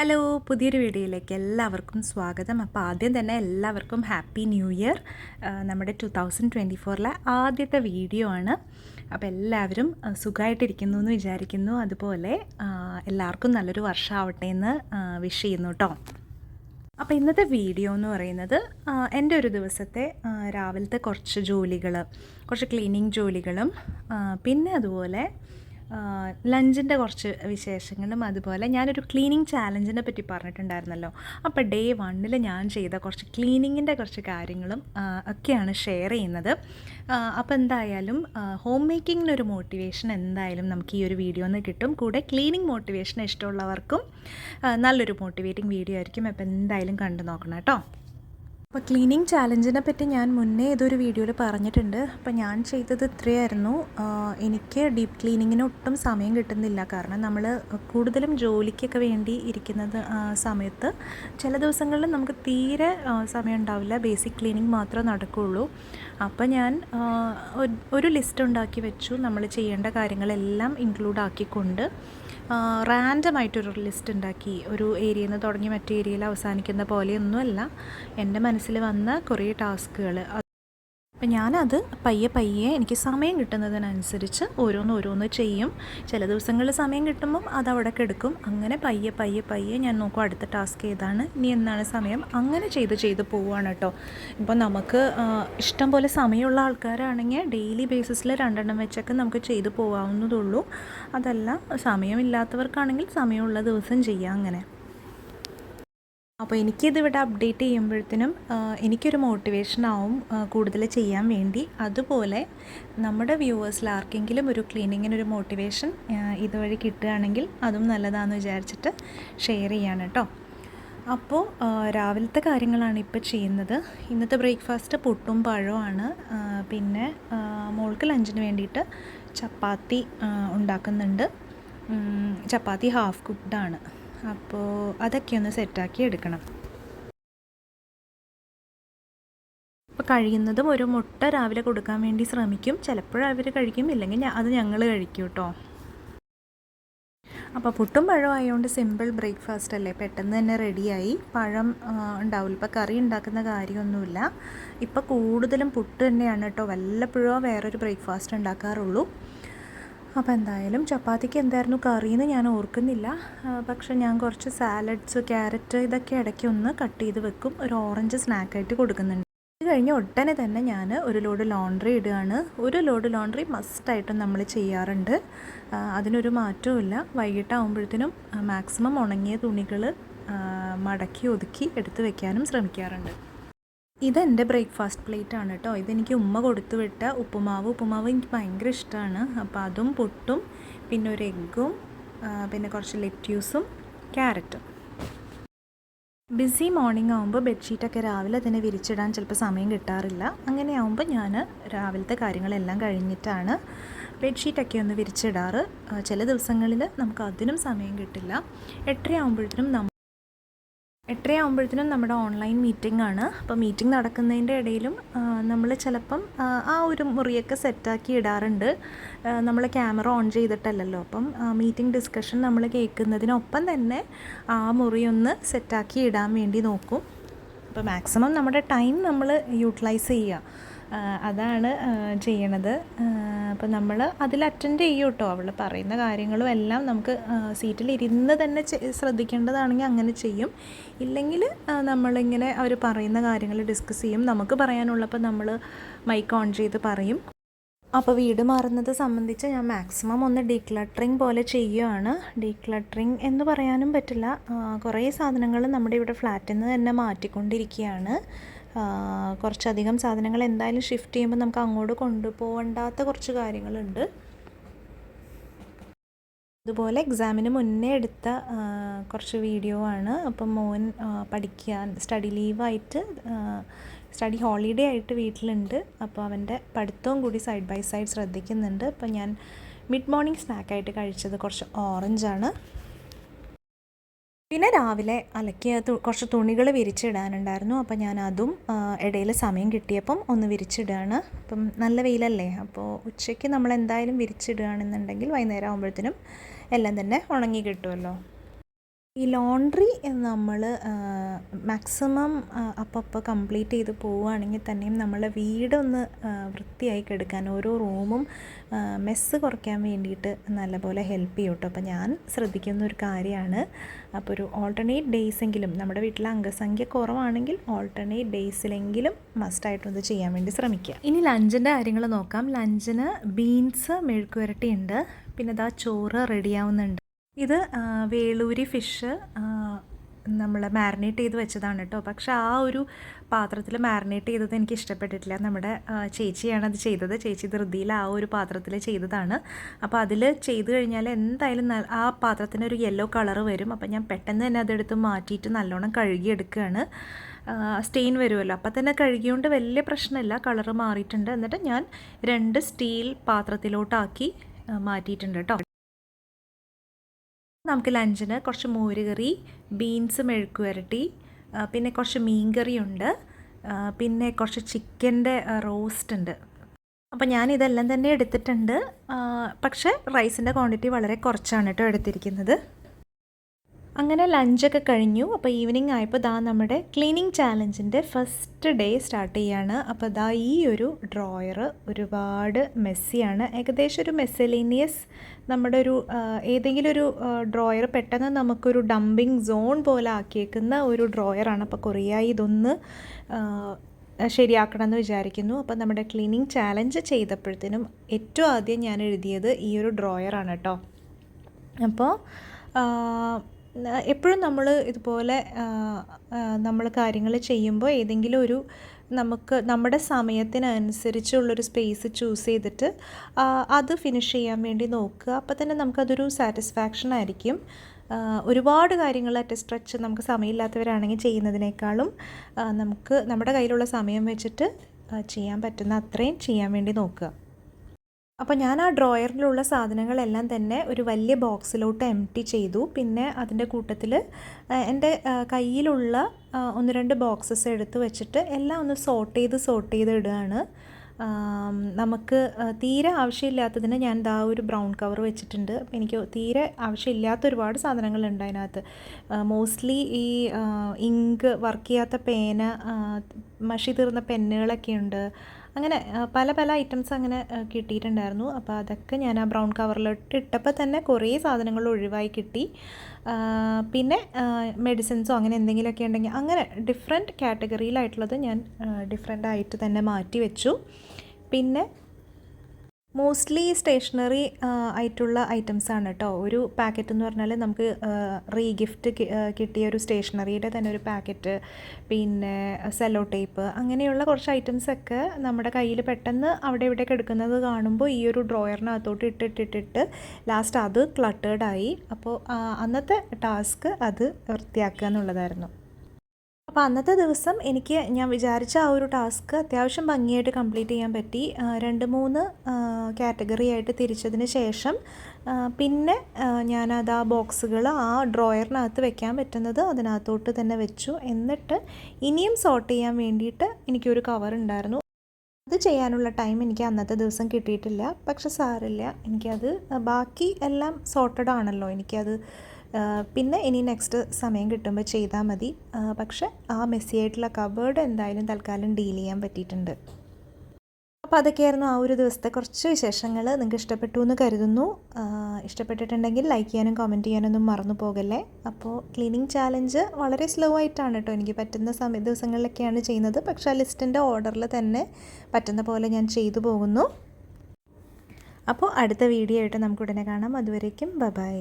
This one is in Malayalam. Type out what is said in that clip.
ഹലോ പുതിയൊരു വീഡിയോയിലേക്ക് എല്ലാവർക്കും സ്വാഗതം. അപ്പോൾ ആദ്യം തന്നെ എല്ലാവർക്കും ഹാപ്പി ന്യൂ ഇയർ. നമ്മുടെ ടു തൗസൻഡ് ട്വന്റി ഫോറിലെ ആദ്യത്തെ വീഡിയോ ആണ്. അപ്പോൾ എല്ലാവരും സുഖമായിട്ടിരിക്കുന്നു എന്ന് വിചാരിക്കുന്നു. അതുപോലെ എല്ലാവർക്കും നല്ലൊരു വർഷമാവട്ടെ എന്ന് വിഷ് ചെയ്യുന്നു കേട്ടോ അപ്പോൾ ഇന്നത്തെ വീഡിയോ എന്ന് പറയുന്നത് എന്റെ ഒരു ദിവസത്തെ രാവിലത്തെ കുറച്ച് ജോലികൾ കുറച്ച് ക്ലീനിങ് ജോലികളും പിന്നെ അതുപോലെ ലഞ്ചിന്റെ കുറച്ച് വിശേഷങ്ങളും അതുപോലെ ഞാനൊരു ക്ലീനിങ് ചാലഞ്ചിനെ പറ്റി പറഞ്ഞിട്ടുണ്ടായിരുന്നല്ലോ. അപ്പോൾ ഡേ വണ്ണിൽ ഞാൻ ചെയ്ത കുറച്ച് ക്ലീനിങ്ങിന്റെ കുറച്ച് കാര്യങ്ങളും ഒക്കെയാണ് ഷെയർ ചെയ്യുന്നത്. അപ്പോൾ എന്തായാലും ഹോം മേക്കിങ്ങിനൊരു മോട്ടിവേഷൻ എന്തായാലും നമുക്ക് ഈ ഒരു വീഡിയോ നിന്ന് കിട്ടും. കൂടെ ക്ലീനിങ് മോട്ടിവേഷൻ ഇഷ്ടമുള്ളവർക്കും നല്ലൊരു മോട്ടിവേറ്റിംഗ് വീഡിയോ ആയിരിക്കും. അപ്പോൾ എന്തായാലും കണ്ടു നോക്കണം കേട്ടോ. അപ്പോൾ ക്ലീനിങ് ചാലഞ്ചിനെ പറ്റി ഞാൻ മുന്നേ ഇതൊരു വീഡിയോയിൽ പറഞ്ഞിട്ടുണ്ട്. അപ്പോൾ ഞാൻ ചെയ്തത് ഇത്രയായിരുന്നു. എനിക്ക് ഡീപ്പ് ക്ലീനിങ്ങിന് ഒട്ടും സമയം കിട്ടുന്നില്ല. കാരണം നമ്മൾ കൂടുതലും ജോലിക്കൊക്കെ വേണ്ടി ഇരിക്കുന്നത് സമയത്ത് ചില ദിവസങ്ങളിൽ നമുക്ക് തീരെ സമയം ഉണ്ടാവില്ല. ബേസിക് ക്ലീനിങ് മാത്രമേ നടക്കുകയുള്ളൂ അപ്പോൾ ഞാൻ ഒരു ലിസ്റ്റ് ഉണ്ടാക്കി വെച്ചു. നമ്മൾ ചെയ്യേണ്ട കാര്യങ്ങളെല്ലാം ഇൻക്ലൂഡ് ആക്കിക്കൊണ്ട്. റാൻഡമായിട്ടൊരു ലിസ്റ്റ് ഉണ്ടാക്കി. ഒരു ഏരിയയിൽ നിന്ന് തുടങ്ങി മറ്റേ ഏരിയയിൽ അവസാനിക്കുന്ന പോലെയൊന്നുമല്ല എന്റെ മനസ്സിൽ വന്ന കുറേ ടാസ്കുകൾ അപ്പം ഞാനത് പയ്യെ പയ്യെ എനിക്ക് സമയം കിട്ടുന്നതിനനുസരിച്ച് ഓരോന്ന് ഓരോന്ന് ചെയ്യും. ചില ദിവസങ്ങളിൽ സമയം കിട്ടുമ്പം അത് അവിടെ കിടക്കും. അങ്ങനെ പയ്യെ പയ്യെ പയ്യെ ഞാൻ നോക്കും അടുത്ത ടാസ്ക് ഏതാണ്. ഇനി എന്നാണ് സമയം. അങ്ങനെ ചെയ്ത് ചെയ്ത് പോവുകയാണ് കേട്ടോ. ഇപ്പോൾ നമുക്ക് ഇഷ്ടം പോലെ സമയമുള്ള ആൾക്കാരാണെങ്കിൽ ഡെയിലി ബേസിസിൽ രണ്ടെണ്ണം വെച്ചൊക്കെ നമുക്ക് ചെയ്ത് പോകാവുന്നതുള്ളൂ അതല്ല സമയമില്ലാത്തവർക്കാണെങ്കിൽ സമയമുള്ള ദിവസം ചെയ്യാം അങ്ങനെ. അപ്പോൾ എനിക്കിതിവിടെ അപ്ഡേറ്റ് ചെയ്യുമ്പോഴത്തേനും എനിക്കൊരു മോട്ടിവേഷൻ ആവും കൂടുതൽ ചെയ്യാൻ വേണ്ടി. അതുപോലെ നമ്മുടെ വ്യൂവേഴ്സിൽ ആർക്കെങ്കിലും ഒരു ക്ലീനിങ്ങിനൊരു മോട്ടിവേഷൻ ഇതുവഴി കിട്ടുകയാണെങ്കിൽ അതും നല്ലതാണെന്ന് വിചാരിച്ചിട്ട് ഷെയർ ചെയ്യാണ് കേട്ടോ അപ്പോൾ രാവിലത്തെ കാര്യങ്ങളാണ് ഇപ്പോൾ ചെയ്യുന്നത്. ഇന്നത്തെ ബ്രേക്ക്ഫാസ്റ്റ് പുട്ടും പഴവുമാണ് പിന്നെ മോൾക്ക് ലഞ്ചിന് വേണ്ടിയിട്ട് ചപ്പാത്തി ഉണ്ടാക്കുന്നുണ്ട്. ചപ്പാത്തി ഹാഫ് കുക്ക്ഡാണ് അപ്പോൾ അതൊക്കെ ഒന്ന് സെറ്റാക്കി എടുക്കണം. അപ്പോൾ കഴിയുന്നതും ഒരു മുട്ട രാവിലെ കൊടുക്കാൻ വേണ്ടി ശ്രമിക്കും. ചിലപ്പോൾ അവർ കഴിക്കും ഇല്ലെങ്കിൽ അത് ഞങ്ങൾ കഴിക്കും കേട്ടോ. അപ്പോൾ പുട്ടും പഴം ആയതുകൊണ്ട് സിമ്പിൾ ബ്രേക്ക്ഫാസ്റ്റ് അല്ലേ? പെട്ടെന്ന് തന്നെ റെഡിയായി പഴം ഉണ്ടാവില്ല ഇപ്പോൾ കറി ഉണ്ടാക്കുന്ന കാര്യമൊന്നുമില്ല. ഇപ്പോൾ കൂടുതലും പുട്ട് തന്നെയാണ് കേട്ടോ. വല്ലപ്പോഴോ വേറൊരു ബ്രേക്ക്ഫാസ്റ്റ് ഉണ്ടാക്കാറുള്ളൂ. അപ്പോൾ എന്തായാലും ചപ്പാത്തിക്ക് എന്തായിരുന്നു കറിയെന്ന് ഞാൻ ഓർക്കുന്നില്ല. പക്ഷെ ഞാൻ കുറച്ച് സാലഡ്സ് ക്യാരറ്റ് ഇതൊക്കെ ഇടയ്ക്ക് ഒന്ന് കട്ട് ചെയ്ത് വെക്കും. ഒരു ഓറഞ്ച് സ്നാക്കായിട്ട് കൊടുക്കുന്നുണ്ട്. ഇത് കഴിഞ്ഞ് ഒട്ടനെ തന്നെ ഞാൻ ഒരു ലോഡ് ലോണ്ടറി ഇടുകയാണ്. ഒരു ലോഡ് ലോണ്ടറി മസ്റ്റായിട്ടും നമ്മൾ ചെയ്യാറുണ്ട്. അതിനൊരു മാറ്റവും വൈകിട്ടാകുമ്പോഴത്തേനും മാക്സിമം ഉണങ്ങിയ തുണികൾ മടക്കി ഒതുക്കി എടുത്ത് വെക്കാനും ശ്രമിക്കാറുണ്ട്. ഇതെന്റെ ബ്രേക്ക്ഫാസ്റ്റ് പ്ലേറ്റ് ആണ് കേട്ടോ. ഇതെനിക്ക് ഉമ്മ കൊടുത്തു വിട്ട ഉപ്പുമാവ്. ഉപ്പുമാവ് എനിക്ക് ഭയങ്കര ഇഷ്ടമാണ് അപ്പോൾ അതും പുട്ടും പിന്നെ ഒരു എഗ്ഗും പിന്നെ കുറച്ച് ലെറ്റ്യൂസും ക്യാരറ്റും. ബിസി മോർണിംഗ് ആകുമ്പോൾ ബെഡ്ഷീറ്റൊക്കെ രാവിലെ അതിനെ വിരിച്ചിടാൻ ചിലപ്പോൾ സമയം കിട്ടാറില്ല. അങ്ങനെ ആകുമ്പോൾ ഞാൻ രാവിലത്തെ കാര്യങ്ങളെല്ലാം കഴിഞ്ഞിട്ടാണ് ബെഡ്ഷീറ്റൊക്കെ ഒന്ന് വിരിച്ചിടാറ്. ചില ദിവസങ്ങളിൽ നമുക്ക് അതിനും സമയം കിട്ടില്ല. എട്ടര ആകുമ്പോഴത്തേനും എട്ടരയാകുമ്പോഴത്തേനും നമ്മുടെ ഓൺലൈൻ മീറ്റിംഗ് ആണ് അപ്പോൾ മീറ്റിംഗ് നടക്കുന്നതിന്റെ ഇടയിലും നമ്മൾ ചിലപ്പം ആ ഒരു മുറിയൊക്കെ സെറ്റാക്കി ഇടാറുണ്ട്. നമ്മൾ ക്യാമറ ഓൺ ചെയ്തിട്ടല്ലല്ലോ. അപ്പം മീറ്റിംഗ് ഡിസ്കഷൻ നമ്മൾ കേൾക്കുന്നതിനൊപ്പം തന്നെ ആ മുറി ഒന്ന് സെറ്റാക്കി ഇടാൻ വേണ്ടി നോക്കും. അപ്പോൾ മാക്സിമം നമ്മുടെ ടൈം നമ്മൾ യൂട്ടിലൈസ് ചെയ്യുക. അതാണ് ചെയ്യണത്. അപ്പോൾ നമ്മൾ അതിൽ അറ്റൻഡ് ചെയ്യും കേട്ടോ അവൾ പറയുന്ന കാര്യങ്ങളും എല്ലാം നമുക്ക് സീറ്റിൽ ഇരുന്ന് തന്നെ ശ്രദ്ധിക്കേണ്ടതാണെങ്കിൽ അങ്ങനെ ചെയ്യും. ഇല്ലെങ്കിൽ നമ്മളിങ്ങനെ അവർ പറയുന്ന കാര്യങ്ങൾ ഡിസ്കസ് ചെയ്യും. നമുക്ക് പറയാനുള്ളപ്പോൾ നമ്മൾ മൈക്ക് ഓൺ ചെയ്ത് പറയും. അപ്പോൾ വീട് മാറുന്നത് സംബന്ധിച്ച് ഞാൻ മാക്സിമം ഒന്ന് ഡീക്ലട്ടറിങ് പോലെ ചെയ്യുകയാണ് ഡീക്ലട്ടറിങ് എന്ന് പറയാനും പറ്റില്ല. കുറേ സാധനങ്ങൾ നമ്മുടെ ഇവിടെ ഫ്ലാറ്റിൽ നിന്ന് തന്നെ മാറ്റിക്കൊണ്ടിരിക്കുകയാണ്. കുറച്ചധികം സാധനങ്ങൾ എന്തായാലും ഷിഫ്റ്റ് ചെയ്യുമ്പോൾ നമുക്ക് അങ്ങോട്ട് കൊണ്ടുപോകണ്ടാത്ത കുറച്ച് കാര്യങ്ങളുണ്ട്. അതുപോലെ എക്സാമിന് മുന്നേ എടുത്ത കുറച്ച് വീഡിയോ ആണ്. അപ്പം മോൻ പഠിക്കാൻ സ്റ്റഡി ലീവായിട്ട് സ്റ്റഡി ഹോളിഡേ ആയിട്ട് വീട്ടിലുണ്ട്. അപ്പോൾ അവന്റെ പഠിത്തവും കൂടി സൈഡ് ബൈ സൈഡ് ശ്രദ്ധിക്കുന്നുണ്ട്. അപ്പോൾ ഞാൻ മിഡ് മോർണിംഗ് സ്നാക്കായിട്ട് കഴിച്ചത് കുറച്ച് ഓറഞ്ചാണ് പിന്നെ രാവിലെ അലക്കിയ കുറച്ച് തുണികൾ വിരിച്ചിടാനുണ്ടായിരുന്നു. അപ്പം ഞാൻ അതും ഇടയിൽ സമയം കിട്ടിയപ്പം ഒന്ന് വിരിച്ചിടുകയാണ് അപ്പം നല്ല വെയിലല്ലേ? അപ്പോൾ ഉച്ചയ്ക്ക് നമ്മൾ എന്തായാലും വിരിച്ചിടുകയാണെന്നുണ്ടെങ്കിൽ വൈകുന്നേരം ആകുമ്പോഴത്തേനും എല്ലാം തന്നെ ഉണങ്ങി കിട്ടുമല്ലോ ഈ ലോണ്ട്രി നമ്മൾ മാക്സിമം അപ്പപ്പോൾ കംപ്ലീറ്റ് ചെയ്ത് പോവുകയാണെങ്കിൽ തന്നെയും നമ്മളെ വീടൊന്ന് വൃത്തിയായി കിടക്കാൻ ഓരോ റൂമും മെസ്സ് കുറയ്ക്കാൻ വേണ്ടിയിട്ട് നല്ലപോലെ ഹെൽപ്പ് ചെയ്യും കേട്ടോ അപ്പോൾ ഞാൻ ശ്രദ്ധിക്കുന്ന ഒരു കാര്യമാണ് അപ്പോൾ ഒരു ഓൾട്ടർനേറ്റ് ഡേയ്സ് എങ്കിലും നമ്മുടെ വീട്ടിൽ അംഗസംഖ്യ കുറവാണെങ്കിൽ ഓൾട്ടർനേറ്റ് ഡേയ്സിലെങ്കിലും മസ്റ്റായിട്ടൊന്ന് ചെയ്യാൻ വേണ്ടി ശ്രമിക്കുക. ഇനി ലഞ്ചിന്റെ കാര്യങ്ങൾ നോക്കാം. ലഞ്ചിന് ബീൻസ് മെഴുക്കുവരട്ടി ഉണ്ട്. പിന്നെ ഇതാ ചോറ് റെഡിയാവുന്നുണ്ട് ഇത് വേളൂരി ഫിഷ് നമ്മൾ മാരിനേറ്റ് ചെയ്ത് വെച്ചതാണ് കേട്ടോ പക്ഷേ ആ ഒരു പാത്രത്തിൽ മാരിനേറ്റ് ചെയ്തത് എനിക്ക് ഇഷ്ടപ്പെട്ടിട്ടില്ല. നമ്മുടെ ചേച്ചിയാണ് അത് ചെയ്തത്. ചേച്ചി ധൃതിയിൽ ആ ഒരു പാത്രത്തിൽ ചെയ്തതാണ്. അപ്പോൾ അതിൽ ചെയ്ത് കഴിഞ്ഞാൽ എന്തായാലും ആ പാത്രത്തിന് ഒരു യെല്ലോ കളർ വരും. അപ്പോൾ ഞാൻ പെട്ടെന്ന് തന്നെ അതെടുത്ത് മാറ്റിയിട്ട് നല്ലോണം കഴുകിയെടുക്കുകയാണ് സ്റ്റെയിൻ വരുമല്ലോ അപ്പോൾ തന്നെ കഴുകിയോണ്ട് വലിയ പ്രശ്നമില്ല കളറ് മാറിയിട്ടുണ്ട്. എന്നിട്ട് ഞാൻ രണ്ട് സ്റ്റീൽ പാത്രത്തിലോട്ടാക്കി മാറ്റിയിട്ടുണ്ട് കേട്ടോ നമുക്ക് ലഞ്ചിന് കുറച്ച് മോരുകറി ബീൻസ് മെഴുക്ക് വരട്ടി പിന്നെ കുറച്ച് മീൻകറിയുണ്ട് ഉണ്ട് പിന്നെ കുറച്ച് ചിക്കന്റെ റോസ്റ്റ് ഉണ്ട്. അപ്പോൾ ഞാൻ ഇതെല്ലാം തന്നെ എടുത്തിട്ടുണ്ട്. പക്ഷേ റൈസിന്റെ ക്വാണ്ടിറ്റി വളരെ കുറച്ചാണ് കേട്ടോ എടുത്തിരിക്കുന്നത്. അങ്ങനെ ലഞ്ചൊക്കെ കഴിഞ്ഞു. അപ്പോൾ ഈവനിങ് ആയപ്പോൾ ദാ നമ്മുടെ ക്ലീനിങ് ചാലഞ്ചിന്റെ ഫസ്റ്റ് ഡേ സ്റ്റാർട്ട് ചെയ്യാണ്. അപ്പോൾ ദാ ഈ ഒരു ഡ്രോയർ ഒരുപാട് മെസ്സിയാണ് ഏകദേശം ഒരു മെസ്സലീനിയസ് നമ്മുടെ ഒരു ഏതെങ്കിലും ഒരു ഡ്രോയർ പെട്ടെന്ന് നമുക്കൊരു ഡംപിങ് സോൺ പോലെ ആക്കിയേക്കുന്ന ഒരു ഡ്രോയറാണ് അപ്പോൾ കുറേയായി ഇതൊന്ന് ആ, ശരിയാക്കണം എന്ന് വിചാരിക്കുന്നു. അപ്പോൾ നമ്മുടെ ക്ലീനിങ് ചാലഞ്ച് ചെയ്തപ്പോഴത്തേനും ഏറ്റവും ആദ്യം ഞാൻ എഴുതിയത് ഈ ഒരു ഡ്രോയറാണ് കേട്ടോ. അപ്പോൾ എപ്പോഴും നമ്മൾ ഇതുപോലെ നമ്മൾ കാര്യങ്ങൾ ചെയ്യുമ്പോൾ ഏതെങ്കിലും ഒരു നമുക്ക് നമ്മുടെ സമയത്തിനനുസരിച്ചുള്ളൊരു സ്പേസ് ചൂസ് ചെയ്തിട്ട് അത് ഫിനിഷ് ചെയ്യാൻ വേണ്ടി നോക്കുക. അപ്പോൾ തന്നെ നമുക്കതൊരു സാറ്റിസ്ഫാക്ഷൻ ആയിരിക്കും. ഒരുപാട് കാര്യങ്ങൾ സ്ട്രെച്ച് നമുക്ക് സമയമില്ലാത്തവരാണെങ്കിൽ ചെയ്യുന്നതിനേക്കാളും നമുക്ക് നമ്മുടെ കയ്യിലുള്ള സമയം വെച്ചിട്ട് ചെയ്യാൻ പറ്റുന്ന അത്രയും ചെയ്യാൻ വേണ്ടി നോക്കുക. അപ്പോൾ ഞാൻ ആ ഡ്രോയറിലുള്ള സാധനങ്ങളെല്ലാം തന്നെ ഒരു വലിയ ബോക്സിലോട്ട് എം ടി ചെയ്തു. പിന്നെ അതിന്റെ കൂട്ടത്തിൽ എന്റെ കയ്യിലുള്ള ഒന്ന് രണ്ട് ബോക്സസ് എടുത്ത് വെച്ചിട്ട് എല്ലാം ഒന്ന് സോർട്ട് ചെയ്ത് സോർട്ട് ചെയ്ത് ഇടുകയാണ്. നമുക്ക് തീരെ ആവശ്യമില്ലാത്തതിന് ഞാൻ ദാ ഒരു ബ്രൗൺ കവർ വെച്ചിട്ടുണ്ട്. അപ്പോൾ എനിക്ക് തീരെ ആവശ്യമില്ലാത്ത ഒരുപാട് സാധനങ്ങളുണ്ട് അതിനകത്ത്. മോസ്റ്റ്ലി ഈ ഇങ്ക് വർക്ക് ചെയ്യാത്ത പേന മഷി തീർന്ന പെന്നുകളൊക്കെ ഉണ്ട്. അങ്ങനെ പല പല ഐറ്റംസ് അങ്ങനെ കിട്ടിയിട്ടുണ്ടായിരുന്നു. അപ്പോൾ അതൊക്കെ ഞാൻ ആ ബ്രൗൺ കവറിലോട്ട് ഇട്ടപ്പോൾ തന്നെ കുറേ സാധനങ്ങൾ ഒഴിവായി കിട്ടി. പിന്നെ മെഡിസിൻസോ അങ്ങനെ എന്തെങ്കിലുമൊക്കെ ഉണ്ടെങ്കിൽ അങ്ങനെ ഡിഫറെന്റ് കാറ്റഗറിയിലായിട്ടുള്ളത് ഞാൻ ഡിഫറെന്റ് ആയിട്ട് തന്നെ മാറ്റി വെച്ചു. പിന്നെ മോസ്റ്റ്ലി സ്റ്റേഷനറി ആയിട്ടുള്ള ഐറ്റംസ് ആണ് കേട്ടോ ഒരു പാക്കറ്റ് എന്ന് പറഞ്ഞാൽ നമുക്ക് റീ ഗിഫ്റ്റ് കിട്ടിയ ഒരു സ്റ്റേഷനറിയുടെ തന്നെ ഒരു പാക്കറ്റ് പിന്നെ സെല്ലോ ടേപ്പ് അങ്ങനെയുള്ള കുറച്ച് ഐറ്റംസ് ഒക്കെ നമ്മുടെ കയ്യിൽ പെട്ടെന്ന് അവിടെ ഇവിടെയൊക്കെ എടുക്കുന്നത് കാണുമ്പോൾ ഈ ഒരു ഡ്രോയറിനകത്തോട്ട് ഇട്ടിട്ടിട്ടിട്ട് ലാസ്റ്റ് അത് ക്ലട്ടേർഡായി അപ്പോൾ അന്നത്തെ ടാസ്ക് അത് വൃത്തിയാക്കുക എന്നുള്ളതായിരുന്നു. അപ്പോൾ അന്നത്തെ ദിവസം എനിക്ക് ഞാൻ വിചാരിച്ച ആ ഒരു ടാസ്ക് അത്യാവശ്യം ഭംഗിയായിട്ട് കംപ്ലീറ്റ് ചെയ്യാൻ പറ്റി. രണ്ട് മൂന്ന് കാറ്റഗറി ആയിട്ട് തിരിച്ചതിന് ശേഷം പിന്നെ ഞാനത് ആ ബോക്സുകൾ ആ ഡ്രോയറിനകത്ത് വെക്കാൻ പറ്റുന്നത് അതിനകത്തോട്ട് തന്നെ വെച്ചു. എന്നിട്ട് ഇനിയും സോർട്ട് ചെയ്യാൻ വേണ്ടിയിട്ട് എനിക്കൊരു കവർ ഉണ്ടായിരുന്നു. അത് ചെയ്യാനുള്ള ടൈം എനിക്ക് അന്നത്തെ ദിവസം കിട്ടിയിട്ടില്ല. പക്ഷെ സാറില്ല എനിക്കത് ബാക്കി എല്ലാം സോർട്ടഡ് ആണല്ലോ. എനിക്കത് പിന്നെ ഇനി നെക്സ്റ്റ് സമയം കിട്ടുമ്പോൾ ചെയ്താൽ മതി. പക്ഷെ ആ മെസ്സി ആയിട്ടുള്ള കവേർഡ് എന്തായാലും തൽക്കാലം ഡീൽ ചെയ്യാൻ പറ്റിയിട്ടുണ്ട്. അപ്പോൾ അതൊക്കെയായിരുന്നു ആ ഒരു ദിവസത്തെ കുറച്ച് വിശേഷങ്ങൾ. നിങ്ങൾക്ക് ഇഷ്ടപ്പെട്ടു എന്ന് കരുതുന്നു. ഇഷ്ടപ്പെട്ടിട്ടുണ്ടെങ്കിൽ ലൈക്ക് ചെയ്യാനും കമന്റ് ചെയ്യാനൊന്നും മറന്നു പോകല്ലേ? അപ്പോൾ ക്ലീനിങ് ചാലഞ്ച് വളരെ സ്ലോ ആയിട്ടാണ് കേട്ടോ. എനിക്ക് പറ്റുന്ന സമയ ദിവസങ്ങളിലൊക്കെയാണ് ചെയ്യുന്നത്. പക്ഷേ ആ ലിസ്റ്റിന്റെ ഓർഡറിൽ തന്നെ പറ്റുന്ന പോലെ ഞാൻ ചെയ്തു പോകുന്നു. അപ്പോൾ അടുത്ത വീഡിയോ ആയിട്ട് നമുക്ക് ഉടനെ കാണാം. അതുവരേക്കും ബൈ.